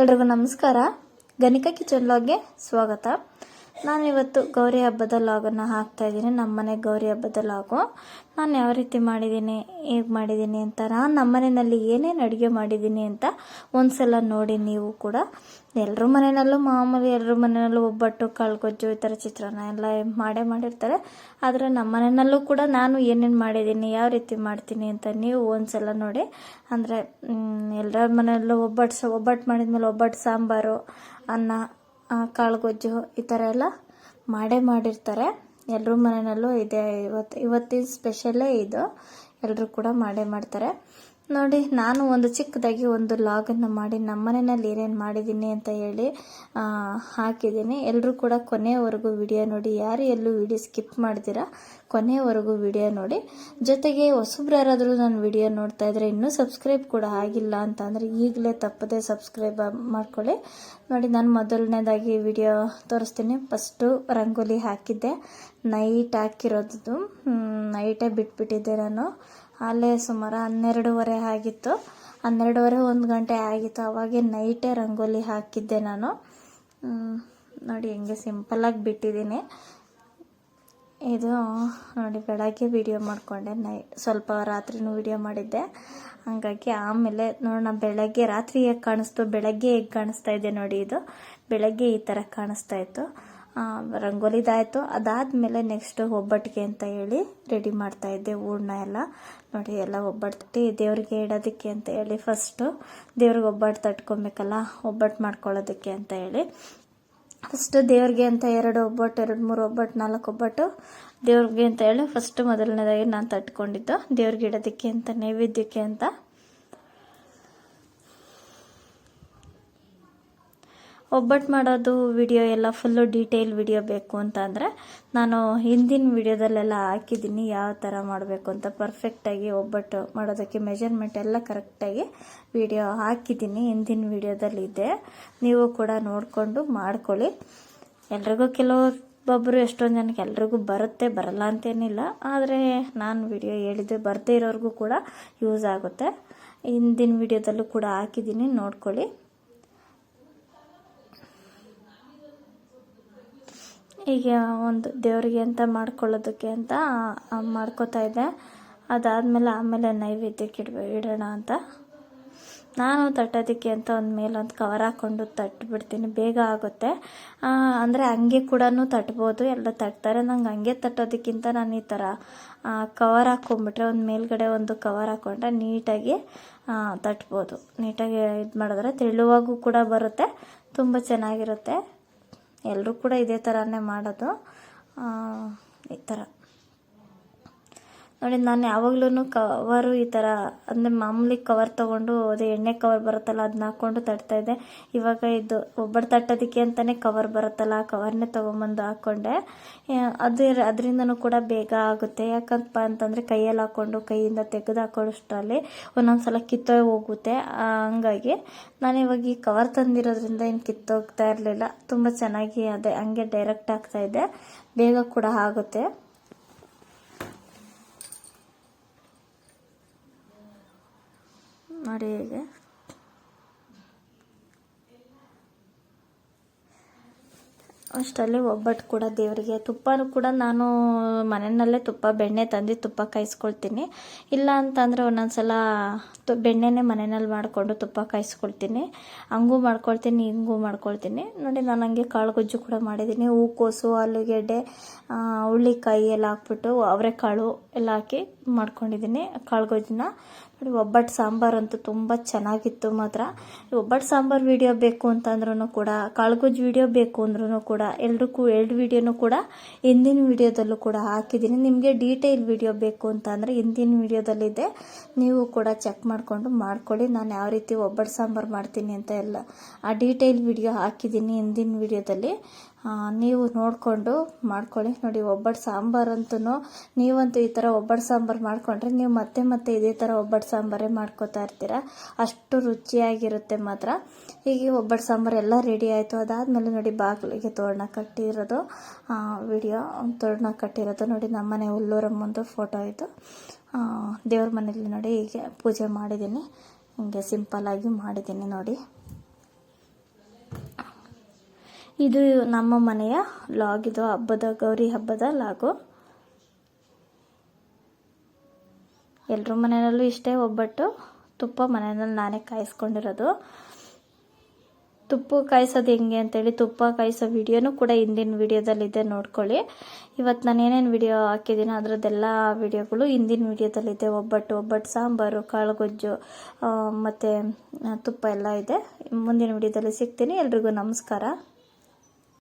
ಎಲ್ರಿಗೂ ನಮಸ್ಕಾರ. ಗಣಿಕಾ ಕಿಚನ್ ಲಾಗ್ಗೆ ಸ್ವಾಗತ. ನಾನಿವತ್ತು ಗೌರಿ ಹಬ್ಬದ ಲಾಗನ್ನು ಹಾಕ್ತಾ ಇದ್ದೀನಿ. ನಮ್ಮ ಮನೆ ಗೌರಿ ಹಬ್ಬದ ಲಾಗು. ನಾನು ಯಾವ ರೀತಿ ಮಾಡಿದ್ದೀನಿ, ಹೇಗೆ ಮಾಡಿದ್ದೀನಿ ಅಂತ, ನಾನು ನಮ್ಮ ಮನೆಯಲ್ಲಿ ಏನೇನು ಅಡುಗೆ ಮಾಡಿದ್ದೀನಿ ಅಂತ ಒಂದ್ಸಲ ನೋಡಿ ನೀವು ಕೂಡ. ಎಲ್ಲರ ಮನೆಯಲ್ಲೂ ಮಾಮೂಲಿ ಎಲ್ಲರ ಮನೆಯಲ್ಲೂ ಒಬ್ಬಟ್ಟು, ಕಾಳುಗೊಜ್ಜು ಈ ಥರ ಚಿತ್ರಾನ್ನ ಎಲ್ಲ ಮಾಡೇ ಮಾಡಿರ್ತಾರೆ. ಆದರೆ ನಮ್ಮ ಮನೆಯಲ್ಲೂ ಕೂಡ ನಾನು ಏನೇನು ಮಾಡಿದ್ದೀನಿ, ಯಾವ ರೀತಿ ಮಾಡ್ತೀನಿ ಅಂತ ನೀವು ಒಂದ್ಸಲ ನೋಡಿ. ಅಂದರೆ ಎಲ್ಲರ ಮನೆಯಲ್ಲೂ ಒಬ್ಬಟ್ಟು ಒಬ್ಬಟ್ಟು ಮಾಡಿದ್ಮೇಲೆ ಒಬ್ಬಟ್ಟು ಸಾಂಬಾರು, ಅನ್ನ ಕಾಳುಗೊಜ್ಜು ಈ ಥರ ಎಲ್ಲ ಮಾಡೇ ಮಾಡಿರ್ತಾರೆ. ಎಲ್ಲರೂ ಮನೆಯಲ್ಲೂ ಇದೆ. ಇವತ್ತು, ಇವತ್ತಿನ ಸ್ಪೆಷಲ್ಲೇ ಇದು. ಎಲ್ಲರೂ ಕೂಡ ಮಾಡೇ ಮಾಡ್ತಾರೆ. ನೋಡಿ, ನಾನು ಒಂದು ಚಿಕ್ಕದಾಗಿ ಒಂದು ಲಾಗನ್ನು ಮಾಡಿ, ನಮ್ಮ ಮನೆಯಲ್ಲಿ ಏನೇನು ಮಾಡಿದ್ದೀನಿ ಅಂತ ಹೇಳಿ ಹಾಕಿದ್ದೀನಿ. ಎಲ್ಲರೂ ಕೂಡ ಕೊನೆಯವರೆಗೂ ವಿಡಿಯೋ ನೋಡಿ. ಯಾರು ಎಲ್ಲೂ ವಿಡಿಯೋ ಸ್ಕಿಪ್ ಮಾಡ್ತೀರಾ, ಕೊನೆಯವರೆಗೂ ವಿಡಿಯೋ ನೋಡಿ. ಜೊತೆಗೆ ಹೊಸಬ್ರು ಯಾರಾದರೂ ನಾನು ವಿಡಿಯೋ ನೋಡ್ತಾ ಇದ್ರೆ ಇನ್ನೂ ಸಬ್ಸ್ಕ್ರೈಬ್ ಕೂಡ ಆಗಿಲ್ಲ ಅಂತ ಅಂದರೆ ಈಗಲೇ ತಪ್ಪದೆ ಸಬ್ಸ್ಕ್ರೈಬ್ ಮಾಡ್ಕೊಳ್ಳಿ. ನೋಡಿ, ನಾನು ಮೊದಲನೇದಾಗಿ ವಿಡಿಯೋ ತೋರಿಸ್ತೀನಿ. ಫಸ್ಟು ರಂಗೋಲಿ ಹಾಕಿದ್ದೆ. ನೈಟ್ ಹಾಕಿರೋದು. ನೈಟೇ ಬಿಟ್ಬಿಟ್ಟಿದ್ದೆ ನಾನು. ಅಲ್ಲೇ ಸುಮಾರು ಹನ್ನೆರಡೂವರೆ ಆಗಿತ್ತು. ಹನ್ನೆರಡೂವರೆ ಒಂದು ಗಂಟೆ ಆಗಿತ್ತು. ಅವಾಗೆ ನೈಟೇ ರಂಗೋಲಿ ಹಾಕಿದ್ದೆ ನಾನು. ನೋಡಿ ಹೆಂಗೆ ಸಿಂಪಲ್ಲಾಗಿ ಬಿಟ್ಟಿದ್ದೀನಿ. ಇದು, ನೋಡಿ ಬೆಳಗ್ಗೆ ವಿಡಿಯೋ ಮಾಡಿಕೊಂಡೆ. ನೈ, ಸ್ವಲ್ಪ ರಾತ್ರಿನೂ ವಿಡಿಯೋ ಮಾಡಿದ್ದೆ. ಹಾಗಾಗಿ ಆಮೇಲೆ ನೋಡೋಣ, ಬೆಳಗ್ಗೆ ರಾತ್ರಿ ಹೇಗೆ ಕಾಣಿಸ್ತು? ಬೆಳಗ್ಗೆ ಹೇಗೆ ಕಾಣಿಸ್ತಾ ಇದೆ ನೋಡಿ ಇದು. ಬೆಳಗ್ಗೆ ಈ ಥರ ಕಾಣಿಸ್ತಾ ಇತ್ತು. ರಂಗೋಲಿದಾಯಿತು. ಅದಾದಮೇಲೆ ನೆಕ್ಸ್ಟ್ ಒಬ್ಬಟ್ಟಿಗೆ ಅಂತ ಹೇಳಿ ರೆಡಿ ಮಾಡ್ತಾ ಇದ್ದೆ ಹೂರ್ಣ ಎಲ್ಲ. ನೋಡಿ ಎಲ್ಲ ಒಬ್ಬಟ್ಟು ದೇವ್ರಿಗೆ ಇಡೋದಕ್ಕೆ ಅಂತ ಹೇಳಿ ಫಸ್ಟು ದೇವ್ರಿಗೆ ಒಬ್ಬಟ್ಟು ತಟ್ಕೊಬೇಕಲ್ಲ, ಒಬ್ಬಟ್ಟು ಮಾಡ್ಕೊಳ್ಳೋದಕ್ಕೆ ಅಂತ ಹೇಳಿ. ಫಸ್ಟು ದೇವ್ರಿಗೆ ಅಂತ ಎರಡು ಒಬ್ಬಟ್ಟು, ಎರಡು ಮೂರು ಒಬ್ಬಟ್ಟು, ನಾಲ್ಕು ಒಬ್ಬಟ್ಟು ದೇವ್ರಿಗೆ ಅಂತ ಹೇಳಿ ಫಸ್ಟು ಮೊದಲನೇದಾಗಿ ನಾನು ತಟ್ಕೊಂಡಿದ್ದು. ದೇವ್ರಿಗೆ ಇಡೋದಕ್ಕೆ ಅಂತ, ನೈವೇದ್ಯಕ್ಕೆ ಅಂತ. ಒಬ್ಬಟ್ಟು ಮಾಡೋದು ವಿಡಿಯೋ ಎಲ್ಲ ಫುಲ್ಲು ಡೀಟೇಲ್ ವಿಡಿಯೋ ಬೇಕು ಅಂತ ಅಂದರೆ ನಾನು ಹಿಂದಿನ ವಿಡಿಯೋದಲ್ಲೆಲ್ಲ ಹಾಕಿದ್ದೀನಿ ಯಾವ ಥರ ಮಾಡಬೇಕು ಅಂತ ಪರ್ಫೆಕ್ಟಾಗಿ ಒಬ್ಬಟ್ಟು ಮಾಡೋದಕ್ಕೆ ಮೆಜರ್ಮೆಂಟ್ ಎಲ್ಲ ಕರೆಕ್ಟಾಗಿ ವಿಡಿಯೋ ಹಾಕಿದ್ದೀನಿ. ಹಿಂದಿನ ವಿಡಿಯೋದಲ್ಲಿ ಇದೆ. ನೀವು ಕೂಡ ನೋಡಿಕೊಂಡು ಮಾಡ್ಕೊಳ್ಳಿ. ಎಲ್ರಿಗೂ ಕೆಲವೊಬ್ಬೊಬ್ಬರು ಎಷ್ಟೊಂದು ಜನಕ್ಕೆ ಎಲ್ರಿಗೂ ಬರುತ್ತೆ, ಬರಲ್ಲ ಅಂತೇನಿಲ್ಲ. ಆದರೆ ನಾನು ವಿಡಿಯೋ ಹೇಳಿದ್ದೆ ಬರದೇ ಇರೋರಿಗೂ ಕೂಡ ಯೂಸ್ ಆಗುತ್ತೆ. ಹಿಂದಿನ ವಿಡಿಯೋದಲ್ಲೂ ಕೂಡ ಹಾಕಿದ್ದೀನಿ. ನೋಡ್ಕೊಳ್ಳಿ. ಈಗ ಒಂದು ದೇವರಿಗೆ ಅಂತ ಮಾಡ್ಕೊಳ್ಳೋದಕ್ಕೆ ಅಂತ ಮಾಡ್ಕೋತಾ ಇದ್ದೆ. ಅದಾದಮೇಲೆ ಆಮೇಲೆ ನೈವೇದ್ಯಕ್ಕೆ ಇಡ್ಬೇ, ಇಡೋಣ ಅಂತ. ನಾನು ತಟ್ಟೋದಕ್ಕೆ ಅಂತ ಒಂದು ಮೇಲೊಂದು ಕವರ್ ಹಾಕ್ಕೊಂಡು ತಟ್ಬಿಡ್ತೀನಿ. ಬೇಗ ಆಗುತ್ತೆ. ಅಂದರೆ ಹಂಗೆ ಕೂಡ ತಟ್ಬೋದು. ಎಲ್ಲ ತಟ್ತಾರೆ. ನಂಗೆ ಹಂಗೆ ತಟ್ಟೋದಕ್ಕಿಂತ ನಾನು ಈ ಥರ ಕವರ್ ಹಾಕ್ಕೊಂಬಿಟ್ರೆ ಒಂದು ಮೇಲ್ಗಡೆ ಒಂದು ಕವರ್ ಹಾಕ್ಕೊಂಡ್ರೆ ನೀಟಾಗಿ ತಟ್ಬೋದು. ನೀಟಾಗಿ ಇದು ಮಾಡಿದ್ರೆ ತೆಳುವಾಗೂ ಕೂಡ ಬರುತ್ತೆ. ತುಂಬ ಚೆನ್ನಾಗಿರುತ್ತೆ. ಎಲ್ಲರೂ ಕೂಡ ಇದೇ ಥರನೇ ಮಾಡೋದು. ಈ ಥರ ನೋಡಿ, ನಾನು ಯಾವಾಗ್ಲೂ ಕವರು ಈ ಥರ ಅಂದರೆ ಮಾಮೂಲಿ ಕವರ್ ತೊಗೊಂಡು ಅದೇ ಎಣ್ಣೆ ಕವರ್ ಬರುತ್ತಲ್ಲ ಅದನ್ನ ಹಾಕ್ಕೊಂಡು ತಟ್ತಾ ಇದ್ದೆ. ಇವಾಗ ಇದು ಒಬ್ಬರು ತಟ್ಟೋದಕ್ಕೆ ಅಂತಲೇ ಕವರ್ ಬರುತ್ತಲ್ಲ, ಆ ಕವರ್ನೇ ತೊಗೊಂಬಂದು ಹಾಕ್ಕೊಂಡೆ ಅದು ಅದರಿಂದನೂ ಕೂಡ ಬೇಗ ಆಗುತ್ತೆ. ಯಾಕಂತಪ್ಪ ಅಂತಂದರೆ ಕೈಯಲ್ಲಿ ಹಾಕ್ಕೊಂಡು ಕೈಯಿಂದ ತೆಗೆದು ಹಾಕೊಳ್ಳೋಷ್ಟರಲ್ಲಿ ಒಂದೊಂದು ಸಲ ಕಿತ್ತೋಗಿ ಹೋಗುತ್ತೆ. ಹಂಗಾಗಿ ನಾನು ಇವಾಗ ಈ ಕವರ್ ತಂದಿರೋದ್ರಿಂದ ಏನು ಕಿತ್ತೋಗ್ತಾ ಇರಲಿಲ್ಲ. ತುಂಬ ಚೆನ್ನಾಗಿ ಅದೇ ಹಂಗೆ ಡೈರೆಕ್ಟ್ ಆಗ್ತಾಯಿದೆ ಬೇಗ ಕೂಡ ಆಗುತ್ತೆ. ನೋಡಿ ಹೇಗೆ. ಅಷ್ಟರಲ್ಲಿ ಒಬ್ಬಟ್ಟು ಕೂಡ ದೇವರಿಗೆ, ತುಪ್ಪನೂ ಕೂಡ ನಾನು ಮನೆಯಲ್ಲೇ ತುಪ್ಪ, ಬೆಣ್ಣೆ ತಂದು ತುಪ್ಪ ಕಾಯಿಸ್ಕೊಳ್ತೀನಿ. ಇಲ್ಲ ಅಂತಂದರೆ ಒಂದೊಂದ್ಸಲ ತು, ಬೆಣ್ಣೆನೇ ಮನೆಯಲ್ಲಿ ಮಾಡಿಕೊಂಡು ತುಪ್ಪ ಕಾಯಿಸ್ಕೊಳ್ತೀನಿ. ಹಂಗೂ ಮಾಡ್ಕೊಳ್ತೀನಿ, ಹಿಂಗೂ ಮಾಡ್ಕೊಳ್ತೀನಿ. ನೋಡಿ, ನಾನು ಹಂಗೆ ಕಾಳುಗೊಜ್ಜು ಕೂಡ ಮಾಡಿದ್ದೀನಿ. ಹೂಕೋಸು, ಆಲೂಗೆಡ್ಡೆ ಹುಳ್ಳಿಕಾಯಿ ಎಲ್ಲ ಹಾಕ್ಬಿಟ್ಟು, ಅವರೆಕಾಳು ಎಲ್ಲ ಹಾಕಿ ಮಾಡ್ಕೊಂಡಿದ್ದೀನಿ ಕಾಳ್ಗೊಜ್ಜನ್ನ ನೋಡಿ, ಒಬ್ಬಟ್ಟು ಸಾಂಬಾರು ಅಂತೂ ತುಂಬ ಚೆನ್ನಾಗಿತ್ತು ಮಾತ್ರ. ಒಬ್ಬಟ್ಟು ಸಾಂಬಾರು ವಿಡಿಯೋ ಬೇಕು ಅಂತಂದ್ರೂ ಕೂಡ ಕಾಳುಗೊಜ್ಜು ವಿಡಿಯೋ ಬೇಕು ಅಂದ್ರೂ ಕೂಡ ಎರಡಕ್ಕೂ ಎರಡು ವಿಡಿಯೋನೂ ಕೂಡ ಹಿಂದಿನ ವಿಡಿಯೋದಲ್ಲೂ ಕೂಡ ಹಾಕಿದ್ದೀನಿ. ನಿಮಗೆ ಡೀಟೇಲ್ ವೀಡಿಯೋ ಬೇಕು ಅಂತಂದರೆ ಹಿಂದಿನ ವಿಡಿಯೋದಲ್ಲಿದೆ ನೀವು ಕೂಡ ಚೆಕ್ ಮಾಡಿಕೊಂಡು ಮಾಡ್ಕೊಳ್ಳಿ. ನಾನು ಯಾವ ರೀತಿ ಒಬ್ಬಟ್ಟು ಸಾಂಬಾರು ಮಾಡ್ತೀನಿ ಅಂತ ಎಲ್ಲ ಆ ಡೀಟೇಲ್ ವೀಡಿಯೋ ಹಾಕಿದ್ದೀನಿ ಹಿಂದಿನ ವಿಡಿಯೋದಲ್ಲಿ ನೀವು ನೋಡಿಕೊಂಡು ಮಾಡ್ಕೊಳ್ಳಿ. ನೋಡಿ ಒಬ್ಬಟ್ಟು ಸಾಂಬಾರಂತೂ ನೀವಂತೂ ಈ ಥರ ಒಬ್ಬಟ್ಟು ಸಾಂಬಾರು ಮಾಡಿಕೊಂಡ್ರೆ ನೀವು ಮತ್ತೆ ಮತ್ತೆ ಇದೇ ಥರ ಒಬ್ಬಟ್ಟು ಸಾಂಬಾರೇ ಮಾಡ್ಕೋತಾ ಇರ್ತೀರ. ಅಷ್ಟು ರುಚಿಯಾಗಿರುತ್ತೆ ಮಾತ್ರ. ಹೀಗೆ ಒಬ್ಬಟ್ಟು ಸಾಂಬಾರು ಎಲ್ಲ ರೆಡಿ ಆಯಿತು. ಅದಾದಮೇಲೆ ನೋಡಿ, ಬಾಗಿಲಿಗೆ ತೋರಣ ಕಟ್ಟಿರೋದು ವಿಡಿಯೋ ತೋರಣ ಕಟ್ಟಿರೋದು. ನೋಡಿ, ನಮ್ಮನೆ ಹುಲ್ಲೂರಮ್ಮಂದು ಫೋಟೋ ಇದು. ದೇವ್ರ ಮನೇಲಿ ನೋಡಿ ಹೀಗೆ ಪೂಜೆ ಮಾಡಿದ್ದೀನಿ. ಹಿಂಗೆ ಸಿಂಪಲ್ಲಾಗಿ ಮಾಡಿದ್ದೀನಿ ನೋಡಿ. ಇದು ನಮ್ಮ ಮನೆಯ ಲಾಗ್, ಇದು ಹಬ್ಬದ, ಗೌರಿ ಹಬ್ಬದ ಲಾಗು. ಎಲ್ಲರೂ ಮನೆಯಲ್ಲೂ ಇಷ್ಟೇ, ಒಬ್ಬಟ್ಟು ತುಪ್ಪ ಮನೆಯಲ್ಲಿ ನಾನೇ ಕಾಯಿಸ್ಕೊಂಡಿರೋದು. ತುಪ್ಪ ಕಾಯಿಸೋದು ಹೆಂಗೆ ಅಂತೇಳಿ ತುಪ್ಪ ಕಾಯಿಸೋ ವಿಡಿಯೋನೂ ಕೂಡ ಹಿಂದಿನ ವಿಡಿಯೋದಲ್ಲಿದೆ, ನೋಡ್ಕೊಳ್ಳಿ. ಇವತ್ತು ನಾನು ಏನೇನು ವಿಡಿಯೋ ಹಾಕಿದ್ದೀನಿ ಅದರದ್ದೆಲ್ಲ ವಿಡಿಯೋಗಳು ಹಿಂದಿನ ವಿಡಿಯೋದಲ್ಲಿದೆ. ಒಬ್ಬಟ್ಟು ಒಬ್ಬಟ್ಟು, ಸಾಂಬಾರು, ಕಾಳುಗೊಜ್ಜು ಮತ್ತು ತುಪ್ಪ ಎಲ್ಲ ಇದೆ. ಮುಂದಿನ ವಿಡಿಯೋದಲ್ಲಿ ಸಿಗ್ತೀನಿ. ಎಲ್ರಿಗೂ ನಮಸ್ಕಾರ.